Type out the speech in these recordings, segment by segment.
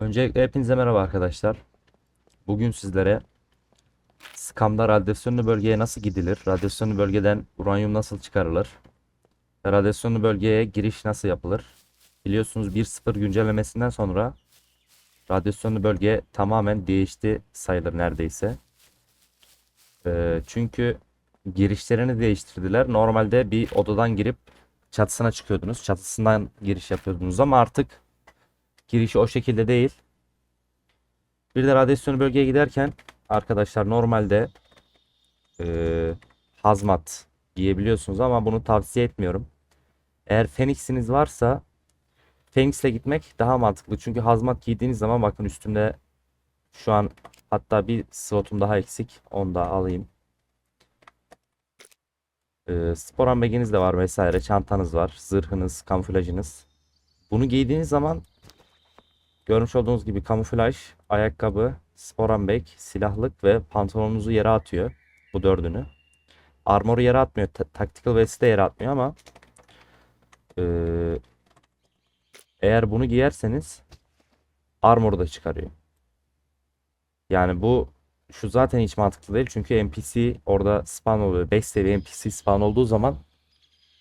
Öncelikle hepinize merhaba arkadaşlar. Bugün sizlere Skam'da radyasyonlu bölgeye nasıl gidilir, radyasyonlu bölgeden uranyum nasıl çıkarılır, radyasyonlu bölgeye giriş nasıl yapılır. Biliyorsunuz 1.0 güncellemesinden sonra radyasyonlu bölge tamamen değişti sayılır neredeyse. Ee, çünkü girişlerini değiştirdiler. Normalde bir odadan girip çatısına çıkıyordunuz. Çatısından giriş yapıyordunuz ama artık girişi o şekilde değil. Bir de radyasyonlu bölgeye giderken arkadaşlar normalde eee, hazmat giyebiliyorsunuz ama bunu tavsiye etmiyorum. Eğer Phoenix'iniz varsa Phoenix'le gitmek daha mantıklı. Çünkü hazmat giydiğiniz zaman bakın üstümde şu an hatta bir slotum daha eksik. Onu da alayım. Eee spor ambeginiz de var vesaire. Çantanız var. Zırhınız, kamuflajınız. Bunu giydiğiniz zaman Görmüş olduğunuz gibi kamuflaj, ayakkabı, spor bag, silahlık ve pantolonunuzu yere atıyor. Bu dördünü. Armor'u yere atmıyor. ta- Tactical vest'i de yere atmıyor ama eee, eğer bunu giyerseniz armor'u da çıkarıyor. Yani bu şu zaten hiç mantıklı değil. Çünkü NPC orada spawn oluyor. 5 seviye NPC spawn olduğu zaman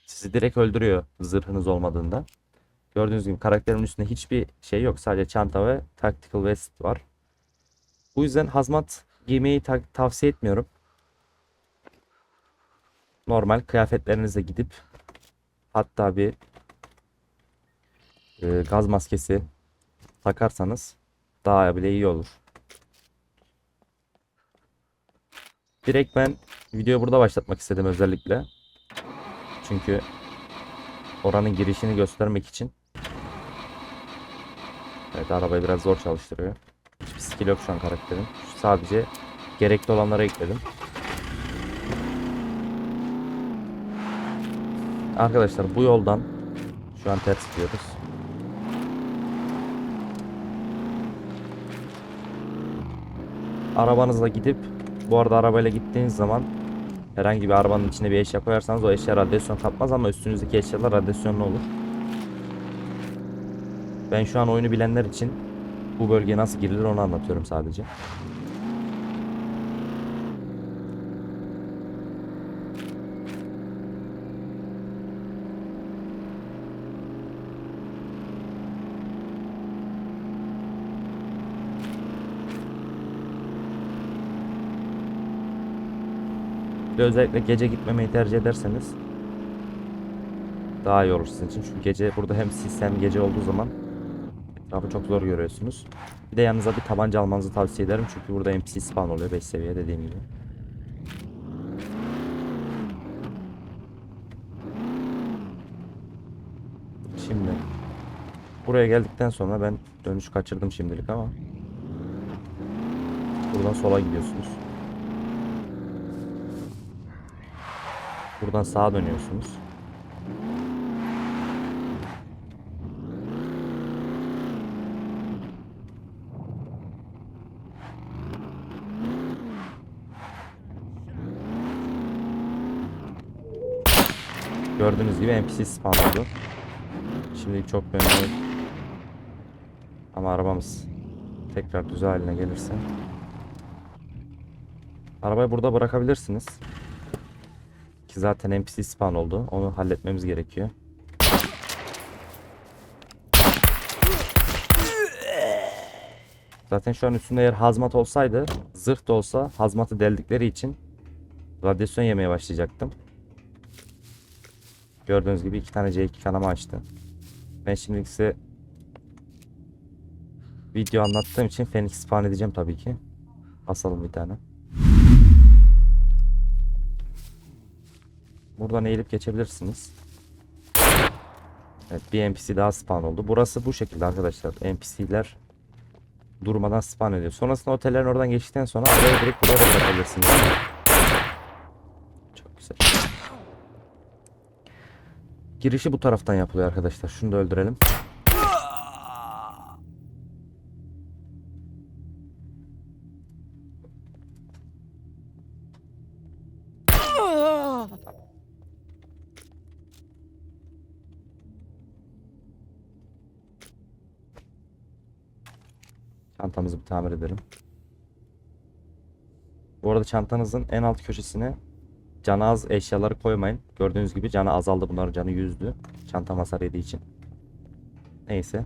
sizi direkt öldürüyor zırhınız olmadığında. Gördüğünüz gibi karakterimin üstünde hiçbir şey yok. Sadece çanta ve tactical vest var. Bu yüzden hazmat giymeyi ta- tavsiye etmiyorum. Normal kıyafetlerinizle gidip hatta bir e, gaz maskesi takarsanız daha bile iyi olur. Direkt ben videoyu burada başlatmak istedim özellikle. Çünkü oranın girişini göstermek için. Evet arabayı biraz zor çalıştırıyor. Hiçbir skill yok şu an karakterin. Sadece gerekli olanlara ekledim. Arkadaşlar bu yoldan şu an ters gidiyoruz. Arabanızla gidip bu arada arabayla gittiğiniz zaman herhangi bir arabanın içine bir eşya koyarsanız o eşya radyasyon kapmaz ama üstünüzdeki eşyalar radyasyonlu olur. Ben şu an oyunu bilenler için bu bölgeye nasıl girilir onu anlatıyorum sadece. Özellikle gece gitmemeyi tercih ederseniz daha iyi olur sizin için. Çünkü gece burada hem sis hem gece olduğu zaman etrafı çok zor görüyorsunuz. Bir de yanınıza bir tabanca almanızı tavsiye ederim. Çünkü burada NPC spawn oluyor 5 seviye dediğim gibi. Şimdi buraya geldikten sonra ben dönüş kaçırdım şimdilik ama buradan sola gidiyorsunuz. Buradan sağa dönüyorsunuz. Gördüğünüz gibi NPC spawn oldu. Şimdilik çok memnunum. Ama arabamız tekrar düz haline gelirse. Arabayı burada bırakabilirsiniz. Ki zaten NPC spawn oldu. Onu halletmemiz gerekiyor. Zaten şu an üstünde eğer hazmat olsaydı, zırh da olsa hazmatı deldikleri için radyasyon yemeye başlayacaktım. Gördüğünüz gibi iki tane C2 kanama açtı. Ben şimdi size video anlattığım için Phoenix spawn edeceğim tabii ki. Basalım bir tane. Buradan eğilip geçebilirsiniz. Evet bir NPC daha spawn oldu. Burası bu şekilde arkadaşlar. NPC'ler durmadan spawn ediyor. Sonrasında otellerin oradan geçtikten sonra araya direkt buraya da bırakabilirsiniz. Çok güzel. Girişi bu taraftan yapılıyor arkadaşlar. Şunu da öldürelim. Çantamızı bir tamir edelim. Bu arada çantanızın en alt köşesine canı az eşyaları koymayın. Gördüğünüz gibi canı azaldı. Bunların canı yüzdü. Çanta hasar yediği için. Neyse.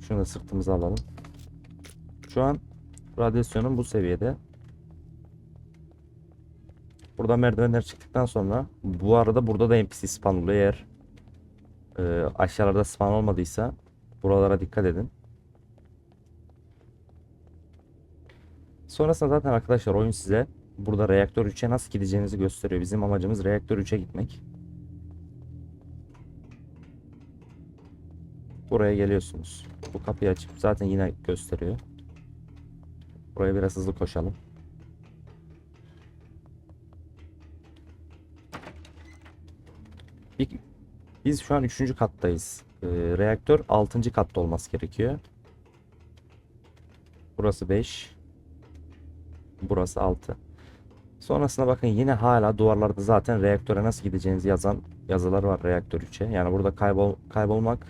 Şunu da sırtımıza alalım. Şu an radyasyonun bu seviyede. Burada merdivenler çıktıktan sonra bu arada burada da NPC spawn oluyor eğer e, aşağılarda spawn olmadıysa buralara dikkat edin. Sonrasında zaten arkadaşlar oyun size burada reaktör 3'e nasıl gideceğinizi gösteriyor. Bizim amacımız reaktör 3'e gitmek. Buraya geliyorsunuz. Bu kapıyı açıp zaten yine gösteriyor. Buraya biraz hızlı koşalım. Biz şu an 3. kattayız. Ee, reaktör 6. katta olması gerekiyor. Burası 5. Burası 6. Sonrasında bakın yine hala duvarlarda zaten reaktöre nasıl gideceğinizi yazan yazılar var reaktör 3'e. Yani burada kaybol kaybolmak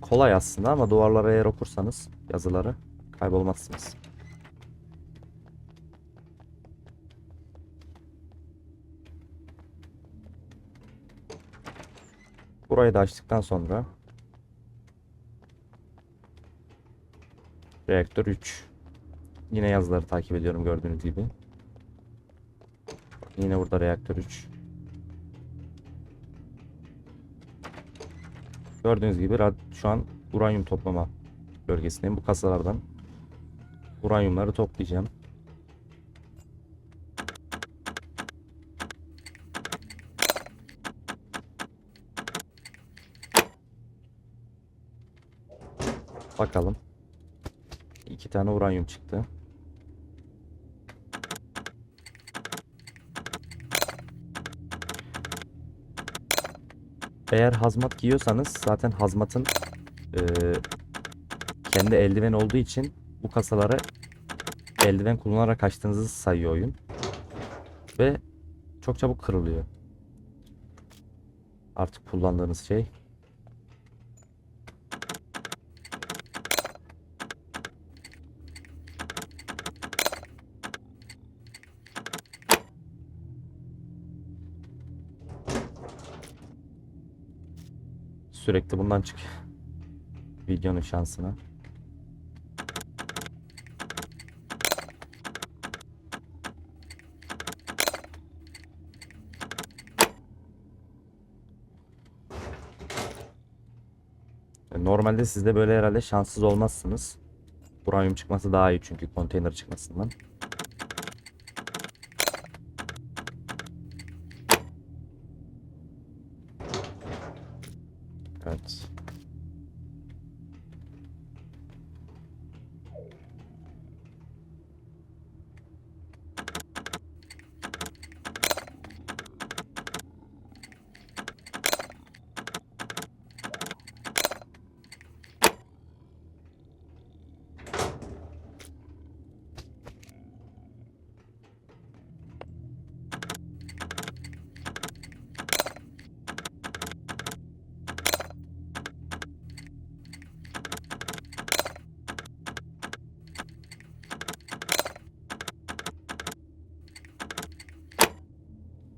kolay aslında ama duvarlara eğer okursanız yazıları kaybolmazsınız. Burayı da açtıktan sonra reaktör 3 yine yazıları takip ediyorum gördüğünüz gibi. Yine burada reaktör 3 Gördüğünüz gibi şu an uranyum toplama bölgesindeyim. Bu kasalardan uranyumları toplayacağım. Bakalım. İki tane uranyum çıktı. Eğer hazmat giyiyorsanız zaten hazmatın eee, kendi eldiven olduğu için bu kasaları eldiven kullanarak açtığınızı sayıyor oyun. Ve çok çabuk kırılıyor. Artık kullandığınız şey. Sürekli bundan çık. Videonun şansına. E, Normalde sizde böyle herhalde şanssız olmazsınız. Uranyum çıkması daha iyi çünkü konteyner çıkmasından. Evet.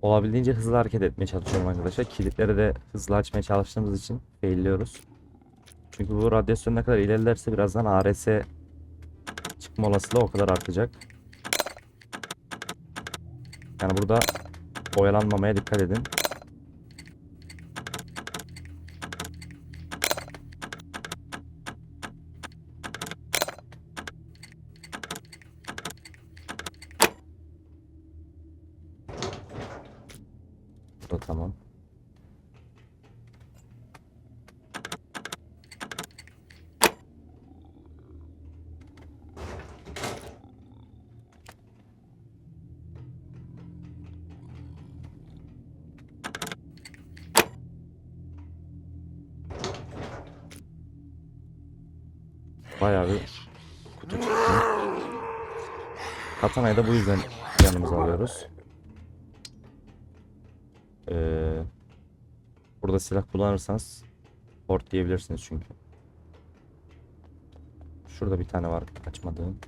Olabildiğince hızlı hareket etmeye çalışıyorum arkadaşlar. Kilitleri de hızlı açmaya çalıştığımız için failliyoruz. Çünkü bu radyasyon ne kadar ilerlerse birazdan ARS çıkma olasılığı o kadar artacak. Yani burada oyalanmamaya dikkat edin. Tamam. Bayağı bir kutu çıktı. Katana'yı da bu yüzden yanımıza alıyoruz. Ee, burada silah kullanırsanız port diyebilirsiniz çünkü. Şurada bir tane var açmadığım.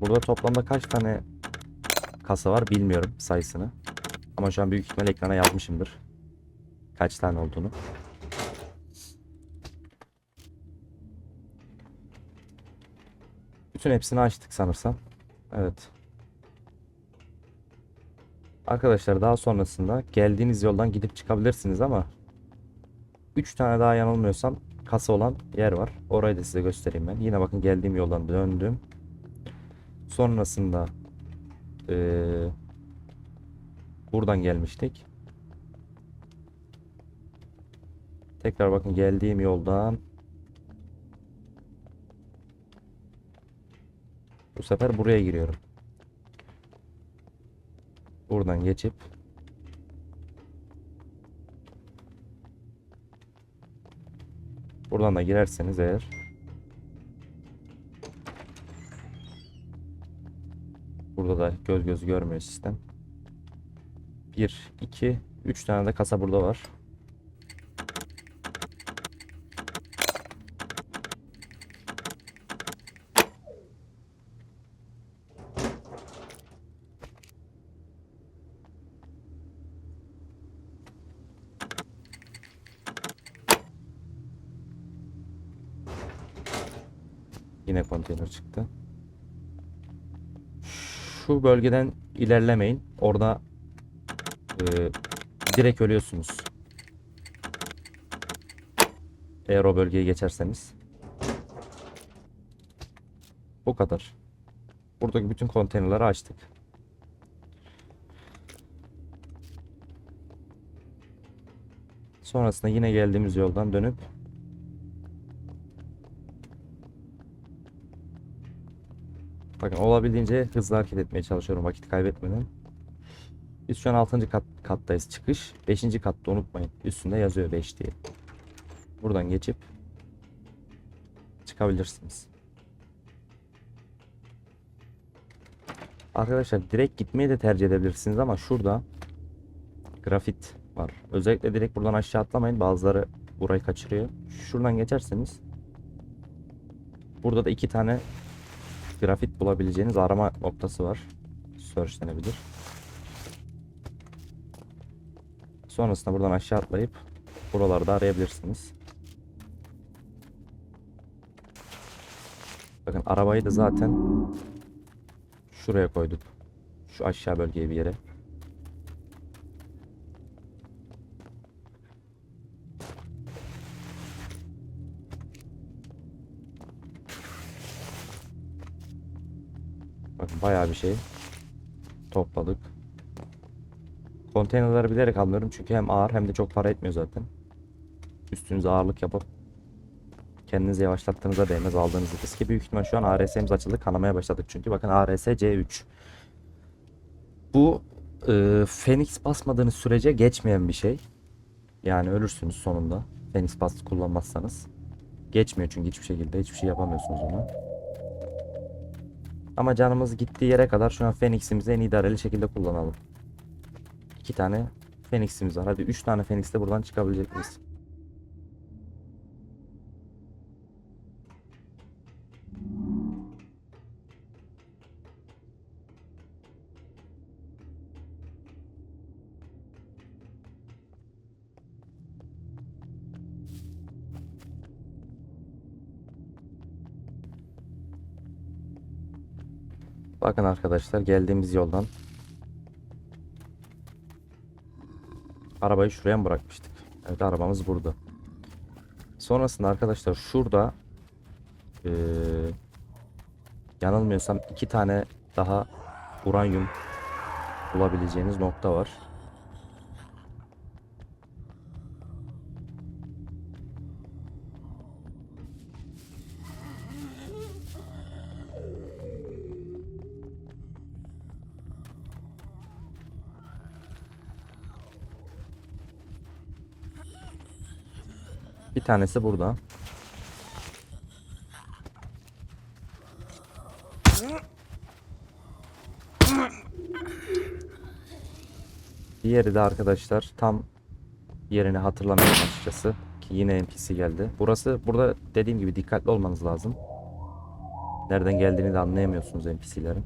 Burada toplamda kaç tane kasa var bilmiyorum sayısını. Ama şu an büyük ihtimal ekrana yazmışımdır. Kaç tane olduğunu. Bütün hepsini açtık sanırsam. Evet. Arkadaşlar daha sonrasında geldiğiniz yoldan gidip çıkabilirsiniz ama 3 tane daha yanılmıyorsam kasa olan yer var. Orayı da size göstereyim ben. Yine bakın geldiğim yoldan döndüm. Sonrasında eee, buradan gelmiştik. Tekrar bakın geldiğim yoldan bu sefer buraya giriyorum. Buradan geçip buradan da girerseniz eğer burada da göz göz görmüyor sistem. 1 2 3 tane de kasa burada var. Yine konteyner çıktı. Şu bölgeden ilerlemeyin. Orada e, direkt ölüyorsunuz. Eğer o bölgeye geçerseniz. Bu kadar. Buradaki bütün konteynerleri açtık. Sonrasında yine geldiğimiz yoldan dönüp Bakın olabildiğince hızlı hareket etmeye çalışıyorum vakit kaybetmeden. Biz şu an 6. kat, kattayız çıkış. 5. katta unutmayın. Üstünde yazıyor 5 diye. Buradan geçip çıkabilirsiniz. Arkadaşlar direkt gitmeyi de tercih edebilirsiniz ama şurada grafit var. Özellikle direkt buradan aşağı atlamayın. Bazıları burayı kaçırıyor. Şuradan geçerseniz burada da iki tane grafit bulabileceğiniz arama noktası var. Search denebilir. Sonrasında buradan aşağı atlayıp buralarda arayabilirsiniz. Bakın arabayı da zaten şuraya koyduk. Şu aşağı bölgeye bir yere. Bayağı bir şey topladık. Konteynerleri bilerek almıyorum çünkü hem ağır hem de çok para etmiyor zaten. Üstünüze ağırlık yapıp kendinizi yavaşlattığınıza değmez aldığınız riski. Büyük ihtimal şu an ARS'miz açıldı. Kanamaya başladık çünkü. Bakın ARS C3. Bu e, Phoenix basmadığınız sürece geçmeyen bir şey. Yani ölürsünüz sonunda. Phoenix bas kullanmazsanız. Geçmiyor çünkü hiçbir şekilde. Hiçbir şey yapamıyorsunuz ona. Ama canımız gittiği yere kadar şu an Phoenix'imizi en idareli şekilde kullanalım. İki tane Phoenix'imiz var. Hadi üç tane Phoenix'le buradan çıkabilecek miyiz? Bakın arkadaşlar geldiğimiz yoldan arabayı şuraya mı bırakmıştık? Evet arabamız burada. Sonrasında arkadaşlar şurada eee, yanılmıyorsam iki tane daha uranyum bulabileceğiniz nokta var. Tanesi burada. Diğeri de arkadaşlar tam yerini hatırlamıyorum açıkçası. Ki yine NPC geldi. Burası burada dediğim gibi dikkatli olmanız lazım. Nereden geldiğini de anlayamıyorsunuz NPC'lerin.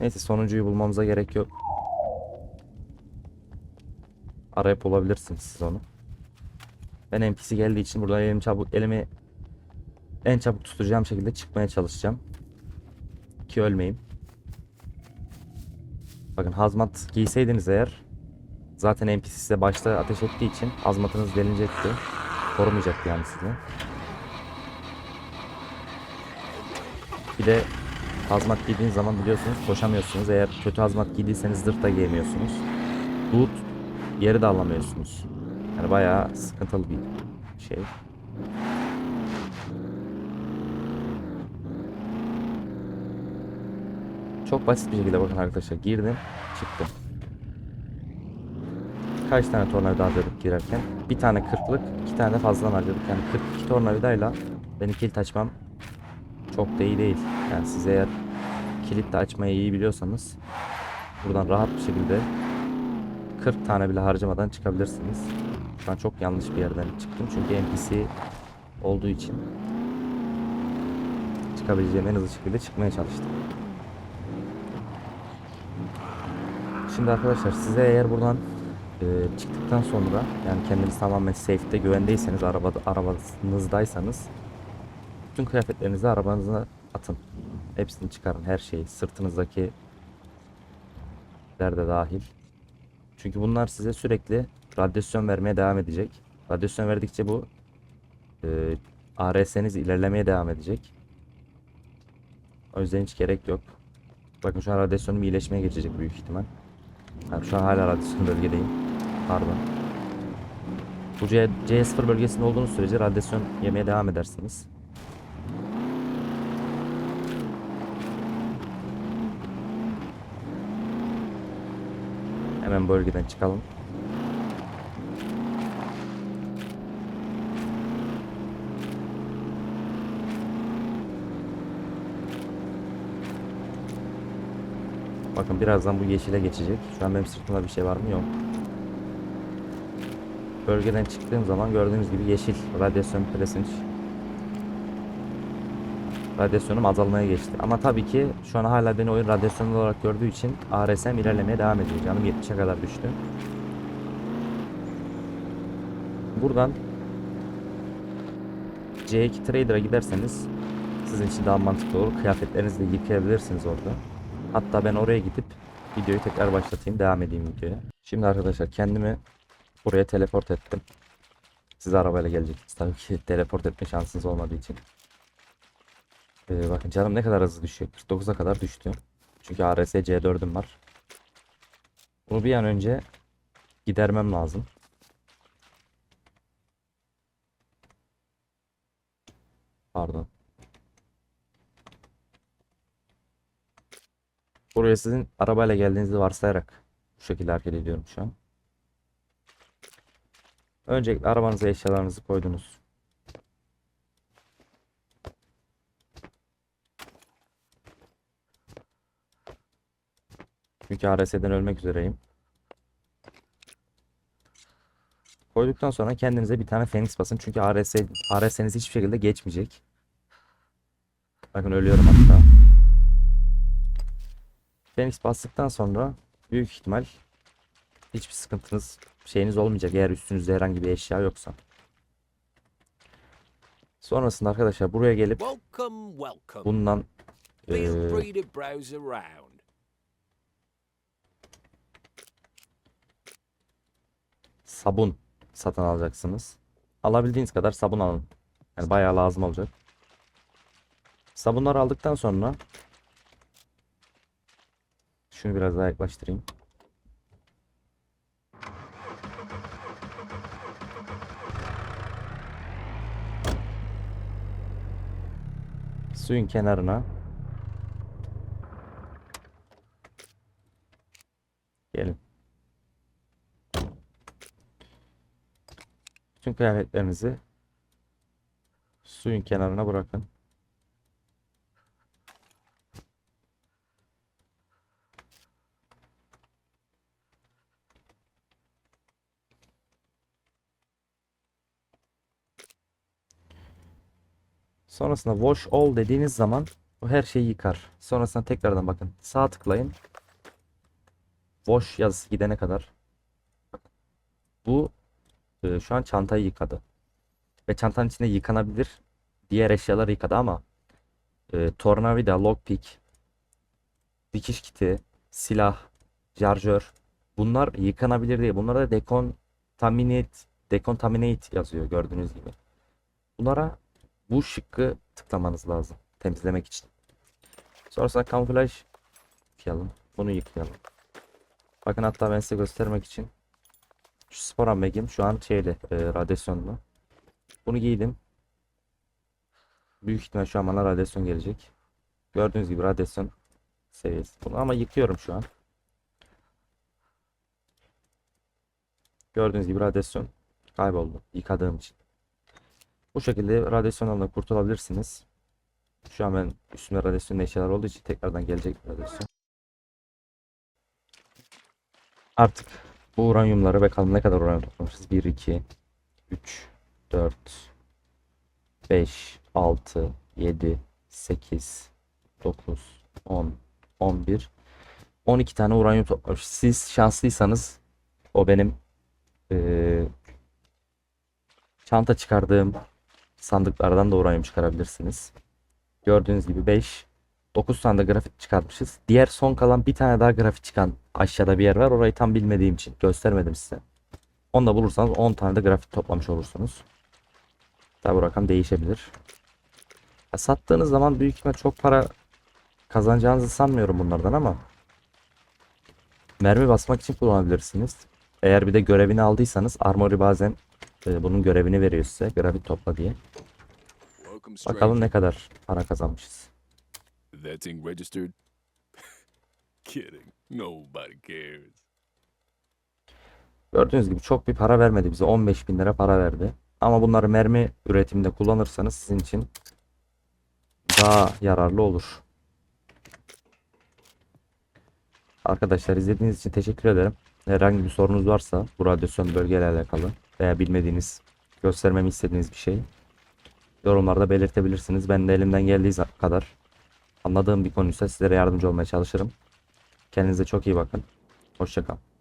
Neyse sonuncuyu bulmamıza gerek yok. Arayıp bulabilirsiniz siz onu. Ben NPC geldiği için buradan elim çabuk elimi en çabuk tutacağım şekilde çıkmaya çalışacağım. Ki ölmeyeyim. Bakın hazmat giyseydiniz eğer zaten NPC size başta ateş ettiği için hazmatınız delinecekti. Korumayacaktı yani sizi. Bir de hazmat giydiğiniz zaman biliyorsunuz koşamıyorsunuz. Eğer kötü hazmat giydiyseniz zırh da giyemiyorsunuz. Loot yeri de alamıyorsunuz. Yani bayağı sıkıntılı bir şey. Çok basit bir şekilde bakın arkadaşlar girdim çıktım. Kaç tane tornavida harcadık girerken? Bir tane kırklık, iki tane de fazladan harcadık. Yani 42 tornavidayla benim kilit açmam çok da iyi değil. Yani siz eğer kilit de açmayı iyi biliyorsanız buradan rahat bir şekilde 40 tane bile harcamadan çıkabilirsiniz. Şu an çok yanlış bir yerden çıktım çünkü NPC olduğu için çıkabileceğim en hızlı şekilde çıkmaya çalıştım. Şimdi arkadaşlar size eğer buradan e, çıktıktan sonra yani kendiniz tamamen safe'de güvendeyseniz arabada arabanızdaysanız bütün kıyafetlerinizi arabanıza atın. Hepsini çıkarın her şeyi sırtınızdaki de dahil. Çünkü bunlar size sürekli radyasyon vermeye devam edecek. Radyasyon verdikçe bu e, ARS'niz ilerlemeye devam edecek. O yüzden hiç gerek yok. Bakın şu an radyasyonum iyileşmeye geçecek büyük ihtimal. Yani şu an hala radyasyon bölgedeyim. Pardon. Bu C, C0 bölgesinde olduğunuz sürece radyasyon yemeye devam edersiniz. Hemen bölgeden çıkalım. Bakın birazdan bu yeşile geçecek. Şu an benim sırtımda bir şey var mı? Yok. Bölgeden çıktığım zaman gördüğünüz gibi yeşil radyasyon presinç. Radyasyonum azalmaya geçti. Ama tabii ki şu an hala beni oyun radyasyon olarak gördüğü için ARS'm ilerlemeye devam ediyor. Canım 70'e kadar düştü. Buradan C2 Trader'a giderseniz sizin için daha mantıklı olur. Kıyafetlerinizi de yıkayabilirsiniz orada. Hatta ben oraya gidip videoyu tekrar başlatayım. Devam edeyim videoya. Şimdi arkadaşlar kendimi buraya teleport ettim. Siz arabayla geleceksiniz. Tabii ki teleport etme şansınız olmadığı için. Ee, bakın canım ne kadar hızlı düşüyor. 49'a kadar düştü. Çünkü ARS C4'üm var. Bunu bir an önce gidermem lazım. Pardon. Buraya sizin arabayla geldiğinizi varsayarak bu şekilde hareket ediyorum şu an. Öncelikle arabanıza eşyalarınızı koydunuz. Çünkü ARS'den ölmek üzereyim. Koyduktan sonra kendinize bir tane Phoenix basın. Çünkü ARS, ARS'niz hiçbir şekilde geçmeyecek. Bakın ölüyorum hatta. Phoenix bastıktan sonra büyük ihtimal hiçbir sıkıntınız şeyiniz olmayacak eğer üstünüzde herhangi bir eşya yoksa. Sonrasında arkadaşlar buraya gelip bundan Feel sabun satın alacaksınız. Alabildiğiniz kadar sabun alın. Yani bayağı lazım olacak. Sabunları aldıktan sonra şunu biraz daha yaklaştırayım. Suyun kenarına Tüm kıyafetlerinizi suyun kenarına bırakın. Sonrasında wash all dediğiniz zaman o her şeyi yıkar. Sonrasında tekrardan bakın sağ tıklayın. Wash yazısı gidene kadar. Bu e, şu an çantayı yıkadı. Ve çantanın içinde yıkanabilir diğer eşyalar yıkadı ama e, tornavida, lockpick, dikiş kiti, silah, şarjör bunlar yıkanabilir değil. Bunlara da decontaminate, decontaminate yazıyor gördüğünüz gibi. Bunlara bu şıkkı tıklamanız lazım temizlemek için. Sonrasında kamuflaj yıkayalım. Bunu yıkayalım. Bakın hatta ben size göstermek için şu spor ambegim şu an şeyli e, radyasyonlu. Bunu giydim. Büyük ihtimal şu an bana radyasyon gelecek. Gördüğünüz gibi radyasyon seviyesi. Bunu ama yıkıyorum şu an. Gördüğünüz gibi radyasyon kayboldu yıkadığım için. Bu şekilde radyasyondan kurtulabilirsiniz. Şu an ben üstümde radyasyon eşyalar olduğu için tekrardan gelecek radyasyon. Artık bu uranyumları bakalım ne kadar uranyum toplamışız. 1, 2, 3, 4, 5, 6, 7, 8, 9, 10, 11, 12 tane uranyum toplamış. Siz şanslıysanız o benim eee, çanta çıkardığım sandıklardan da uranyum çıkarabilirsiniz. Gördüğünüz gibi 5, 9 tane de grafik çıkartmışız. Diğer son kalan bir tane daha grafik çıkan aşağıda bir yer var. Orayı tam bilmediğim için göstermedim size. Onu da bulursanız 10 tane de grafik toplamış olursunuz. Tabi bu rakam değişebilir. Ya sattığınız zaman büyük ihtimal çok para kazanacağınızı sanmıyorum bunlardan ama mermi basmak için kullanabilirsiniz. Eğer bir de görevini aldıysanız Armory bazen e, bunun görevini veriyor size. Grafik topla diye. Bakalım ne kadar para kazanmışız. That thing registered? Kidding. Nobody cares. Gördüğünüz gibi çok bir para vermedi bize. 15 bin lira para verdi. Ama bunları mermi üretiminde kullanırsanız sizin için daha yararlı olur. Arkadaşlar izlediğiniz için teşekkür ederim. Herhangi bir sorunuz varsa bu radyasyon bölgeyle alakalı veya bilmediğiniz, göstermemi istediğiniz bir şey yorumlarda belirtebilirsiniz. Ben de elimden geldiği kadar anladığım bir konuysa sizlere yardımcı olmaya çalışırım. Kendinize çok iyi bakın. Hoşça kalın.